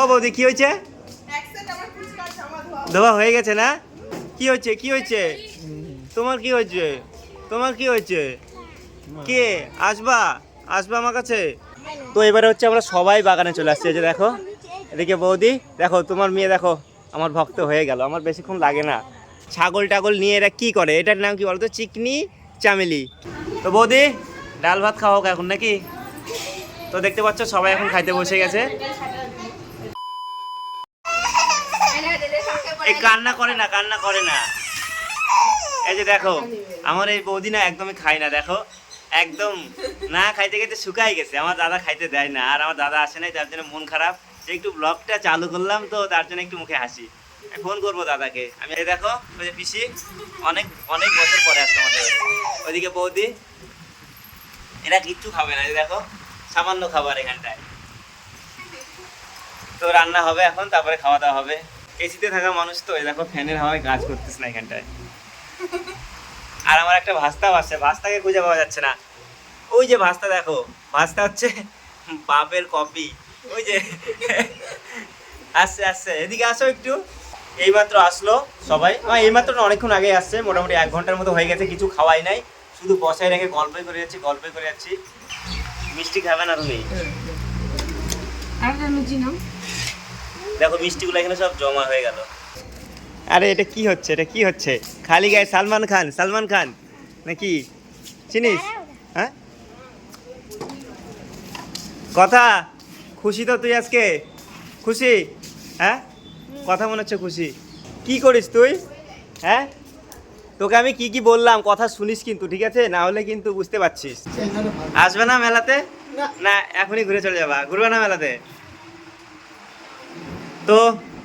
ও বৌদি, কি হয়েছে? ধোয়া হয়ে গেছে না? কি হয়েছে কি হয়েছে? তোমার কি হয়েছে? তোমার কি হয়েছে? কে? আসবা? আসবা আমার কাছে? তো এবারে হচ্ছে আমরা সবাই বাগানে চলে আসছি যে দেখো। এদিকে বৌদি, দেখো, তোমার মেয়ে, দেখো, আমার ভক্ত হয়ে গেল। আমার বেশিক্ষণ লাগে না। ছাগল টাগল নিয়ে এরা কি করে? এটার নাম কি বলতো? চিকনি চামেলি। তো বৌদি, ডাল ভাত খাওয়া হোক এখন নাকি? তো দেখতে পাচ্ছ সবাই এখন খাইতে বসে গেছে। এই কান্না করে না, কান্না করে না। এই যে দেখো, আমার এই বৌদি না একদমই খায় না, দেখো। একদম না খাইতে খাইতে শুকাই গেছে, আমার দাদা খাইতে দেয় না, আর আমার দাদা আসে নাই, তার জন্য মন খারাপ। একটু ব্লগটা চালু করলাম তো, তার জন্য একটু মুখে হাসি। ফোন করব দাদাকে। আমি এই দেখো, ওই যে পিসি, অনেক অনেক বছর পরে আসছে আমাদের। ওইদিকে বৌদি, এরা কিচ্ছু খাবে না দেখো, সামান্য খাবার এখানটায়। তো রান্না হবে এখন, তারপরে খাওয়া দাওয়া হবে। এসিতে থাকা মানুষ তো, এই দেখো ফ্যানের হাওয়ায় কাজ করতেছে না এখানটায়। আর আমার একটা ভাস্তাও আছে, ভাস্তাকে খুঁজে পাওয়া যাচ্ছে না। ওই যে ভাস্তা দেখো, ভাস্তা হচ্ছে বাপের কপি। ওই যে, আসছে আসছে, এদিকে আসো একটু। এইমাত্র আসলো সবাই। এইমাত্র না, অনেকক্ষণ আগে আসছে, মোটামুটি এক ঘণ্টার মতো হয়ে গেছে, কিছু খাওয়াই নাই। শুধু বসায় রেখে গল্পই করে যাচ্ছি, গল্পই করে যাচ্ছি। মিষ্টি খাবে না তুমি দেখো মিষ্টিগুলো এখানে সব জমা হয়ে গেল। আরে এটা কি হচ্ছে? এটা কি হচ্ছে? খালি গায়ে সালমান খান সালমান খান। নাকি? চিনিস? হ্যাঁ? কথা? খুশি তো তুই আজকে? খুশি? হ্যাঁ? কথা মনে হচ্ছে খুশি। কি করিস তুই? হ্যাঁ? তোকে আমি কি কি বললাম কথা শুনিস কিন্তু ঠিক আছে? না হলে কিন্তু বুঝতে পারছিস। আসবে না মেলাতে? না। এখনই ঘুরে চলে যাবা। ঘুরবে না মেলাতে? তো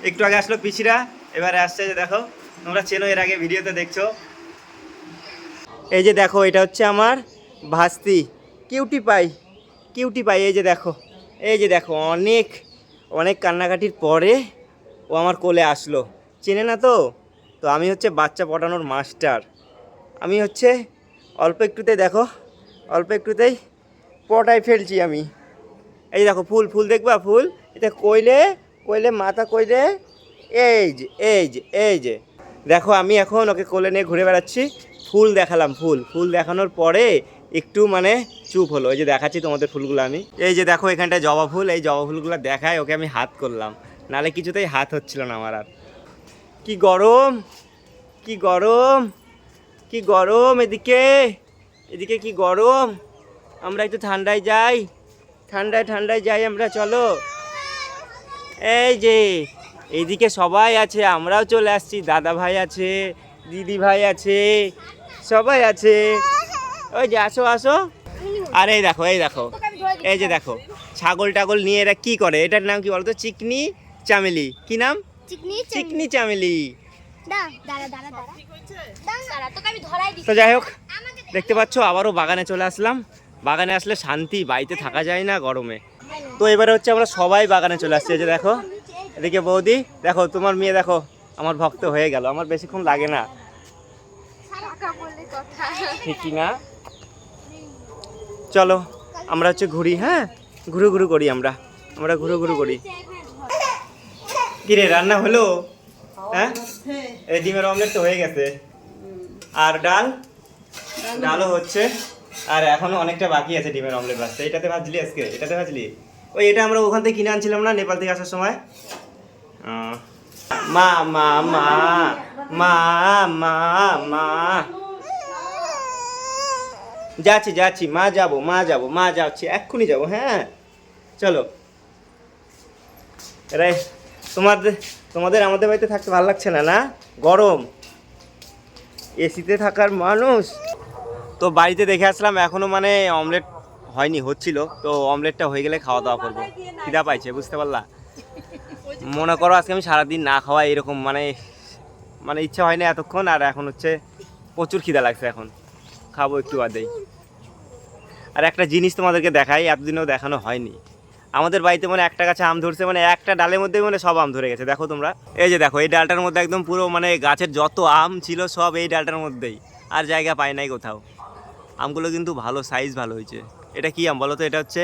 একটু আগে আসলো পিছিরা এবারে আসছে যে দেখো, তোমরা চেনো এর আগে ভিডিওতে দেখছ। এই যে দেখো, এটা হচ্ছে আমার ভাস্তি, কিউটি পাই কিউটি পাই, এই যে দেখো, এই যে দেখো, অনেক অনেক কান্নাকাটির পরে ও আমার কোলে আসলো। চেনে না তো? তো আমি হচ্ছে বাচ্চা পটানোর মাস্টার। আমি হচ্ছে অল্প একটুতে দেখো, অল্প একটুতেই পটাই ফেলছি আমি। এই দেখো, ফুল ফুল দেখবা, ফুল? এটা কইলে কইলে মাথা কইলে, এই যে এই যে এই যে। দেখো, আমি এখন ওকে কোলে নিয়ে ঘুরে বেড়াচ্ছি। ফুল দেখালাম, ফুল। ফুল দেখানোর পরে একটু মানে চুপ হলো। এই যে দেখাচ্ছি তোমাদের ফুলগুলো আমি। এই যে দেখো, এখানটায় জবা ফুল। এই জবা ফুলগুলো দেখায় ওকে আমি হাত করলাম। নালে কিছুতেই হাত হচ্ছিল না আমার আর। কি গরম! কি গরম! কি গরম এদিকে! এদিকে কি গরম! আমরা একটু ঠান্ডায় যাই। ঠান্ডায় ঠান্ডায় যাই আমরা, চলো। এই যে এইদিকে সবাই আছে আমরাও চলে আসছি দাদা ভাই আছে দিদি ভাই আছে সবাই আছে। ওই যে আসো আসো। আর এই দেখো এই দেখো এই যে দেখো ছাগল টাগল নিয়ে এরা কি করে? এটার নাম কি বলতো? চিকনি চামেলি। কি নাম? চিকনি চিকনি চামেলি। তো যাই হোক দেখতে পাচ্ছ আবারও বাগানে চলে আসলাম। বাগানে আসলে শান্তি বাড়িতে থাকা যায় না গরমে। তো এবারে হচ্ছে আমরা সবাই বাগানে চলে আসছি যে দেখো। এদিকে বৌদি, দেখো, তোমার মেয়ে, দেখো, আমার ভক্ত হয়ে গেল। আমার বেশিক্ষণ লাগে না। ঠিকই না? চলো, আমরা হচ্ছে ঘুরি হ্যাঁ? ঘুরু ঘুরু করি আমরা। আমরা ঘুরু ঘুরু করি। কিরে, রান্না হলো? হ্যাঁ? এই ডিমের অমলেট তো হয়ে গেছে। আর ডাল? ডালও হচ্ছে। আর এখনও অনেকটা বাকি আছে ডিমের অমলেট ভাজতে এটাতে ভাজলি আজকে? এটাতে ভাজলি? ওই এটা আমরা ওখান থেকে কিনে আনছিলাম না, নেপাল থেকে আসার সময়? মা মা মা মা মা মা। যাচ্ছি যাচ্ছি, মা যাব মা যাব, মা যাচ্ছি, এক্ষুনি যাব হ্যাঁ। চলো। রে, তোমাদের তোমাদের আমাদের বাড়িতে থাকতে ভালো লাগছে না না? গরম। এসিতে থাকার মানুষ। তো বাড়িতে দেখে আসলাম, এখনও মানে অমলেট হয়নি, হচ্ছিল। তো অমলেটটা হয়ে গেলে খাওয়া দাওয়া করব। খিদা পাইছে, বুঝতে পারলা? মনে করো আজকে আমি সারাদিন না খাওয়া এরকম মানে মানে ইচ্ছা হয় না এতক্ষণ, আর এখন হচ্ছে প্রচুর খিদা লাগছে এখন। খাব একটু বাদেই। আর একটা জিনিস তোমাদেরকে দেখাই, এতদিনও দেখানো হয়নি। আমাদের বাড়িতে মানে একটা গাছে আম ধরছে মানে একটা ডালের মধ্যে মানে সব আম ধরে গেছে, দেখো তোমরা। এই যে দেখো, এই ডালটার মধ্যে একদম পুরো মানে গাছের যত আম ছিল সব এই ডালটার মধ্যেই, আর জায়গা পায় নাই কোথাও। আমগুলো কিন্তু ভালো সাইজ ভালো হয়েছে। এটা কি আম বলো তো? এটা হচ্ছে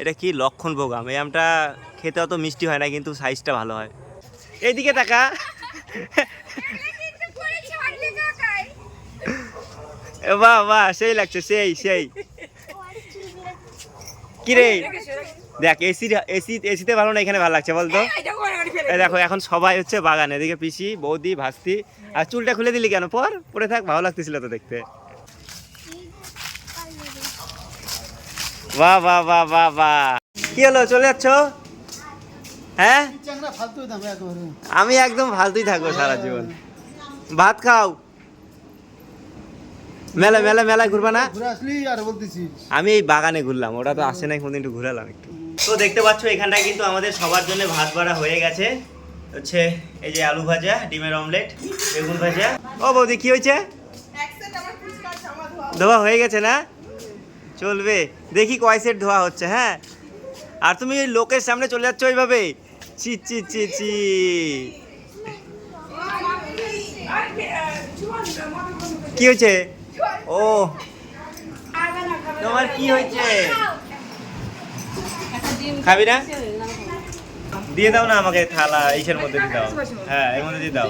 এটা কি লক্ষণ ভোগ আম? এই আমটা খেতে অত মিষ্টি হয় না কিন্তু সাইজটা ভালো হয়। এইদিকে তাকা। বাহ বাহ সেই লাগছে সেই সেই। কি রে দেখ এসি এসি এসিতে ভালো না এখানে ভালো লাগছে বলতো? এই দেখো এখন সবাই হচ্ছে বাগানে। এদিকে পিসি বৌদি ভাস্তি। আর চুলটা খুলে দিলি কেন? পর পরে থাক ভালো লাগতেছিল তো দেখতে। বাহ বাহ বাহ বাহ বাহ। কি হলো চলে যাচ্ছ? হ্যাঁ? আমি একদম ফালতুই থাকব সারা জীবন। ভাত খাও। মেলা মেলা মেলা ঘুরবা না? আমি এই বাগানে ঘুরলাম ওটা তো আসে নাই কোনদিন একটু ঘুরালাম একটু। তো দেখতে পাচ্ছ এখানটায় কিন্তু আমাদের সবার জন্য ভাত ভাড়া হয়ে গেছে। হচ্ছে এই যে আলু ভাজা ডিমের অমলেট বেগুন ভাজা। ও বৌদি কি হয়েছে? ধোয়া হয়ে গেছে না? চলবে। দেখি কয় সেট ধোয়া হচ্ছে হ্যাঁ? আর তুমি ওই লোকের সামনে চলে যাচ্ছ ওইভাবে। চি চি চি চি কি হয়েছে? ও, তোমার কি হয়েছে? খাবি না? দিয়ে দাও না আমাকে থালা এইসের মধ্যে দিয়ে দাও। হ্যাঁ এর মধ্যে দিয়ে দাও।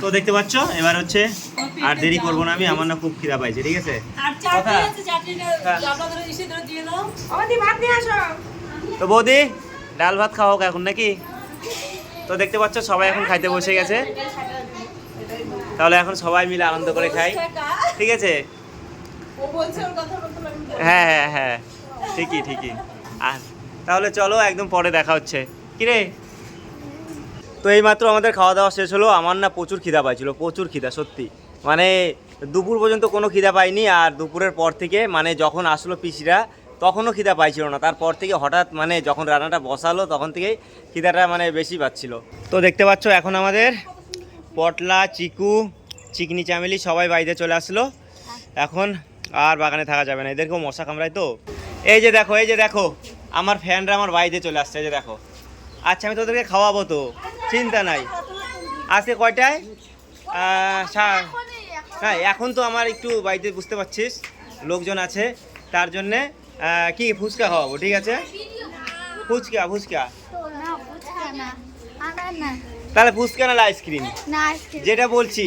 তো দেখতে পাচ্ছ এবার হচ্ছে আর দেরি করব না আমি আমার না খুব খিদা পাইছে ঠিক আছে? কথা? হ্যাঁ। তো বৌদি ডাল ভাত খাওয়া হোক এখন নাকি? তো দেখতে পাচ্ছ সবাই এখন খাইতে বসে গেছে। তাহলে এখন সবাই মিলে আনন্দ করে খাই ঠিক আছে? হ্যাঁ হ্যাঁ হ্যাঁ ঠিকই ঠিকই। আর তাহলে চলো একদম পরে দেখা হচ্ছে। কিরে? তো এইমাত্র আমাদের খাওয়া দাওয়া শেষ হলো। আমার না প্রচুর খিদা পাইছিল, প্রচুর খিদা, সত্যি। মানে দুপুর পর্যন্ত কোনো খিদা পাইনি আর দুপুরের পর থেকে মানে যখন আসলো পিসিরা, তখনও খিদা পাইছিল না। তারপর থেকে হঠাৎ মানে যখন রান্নাটা বসালো, তখন থেকেই খিদাটা মানে বেশি পাচ্ছিল। তো দেখতে পাচ্ছ এখন আমাদের পটলা, চিকু, চিকনি চামেলি সবাই বাড়িতে চলে আসলো। এখন আর বাগানে থাকা যাবে না। এদেরকেও মশা কামড়ায় তো। এই যে দেখো, এই যে দেখো, আমার ফ্যানরা আমার বাড়িতে চলে আসছে, এই যে দেখো। আচ্ছা আমি তোদেরকে খাওয়াবো তো। চিন্তা নাই। আজকে কয়টায়? হ্যাঁ এখন তো আমার একটু বাড়িতে বুঝতে পারছিস লোকজন আছে তার জন্যে কি ফুচকা খাওয়াবো ঠিক আছে? ফুচকা ফুচকা। তাহলে ফুচকা না আইসক্রিম যেটা বলছি।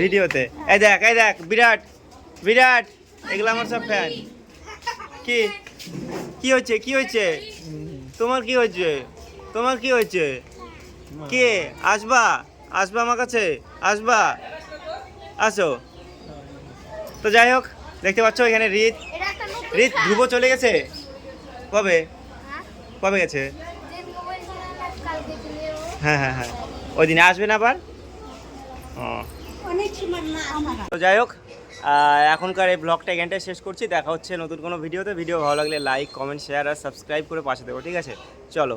ভিডিওতে। এই দেখ এই দেখ বিরাট বিরাট এগুলো আমার সব ফ্যান কি? কি হয়েছে কি হয়েছে? তোমার কি হয়েছে? তোমার কি হয়েছে? কে? আসবা? আসবা আমার কাছে? আসবা? আসো। তো যাই হোক, দেখতে পাচ্ছ এখানে রিত। রিত। ধ্রুব চলে গেছে। কবে? কবে গেছে। হ্যাঁ হ্যাঁ হ্যাঁ। ওই দিনে আসবে না আবার? তো যাই হোক এখনকার এই ব্লগটা এখানটায় শেষ করছি। দেখা হচ্ছে নতুন কোনো ভিডিওতে। ভিডিও ভালো লাগলে লাইক কমেন্ট শেয়ার আর সাবস্ক্রাইব করে পাশে দেবো ঠিক আছে? চলো।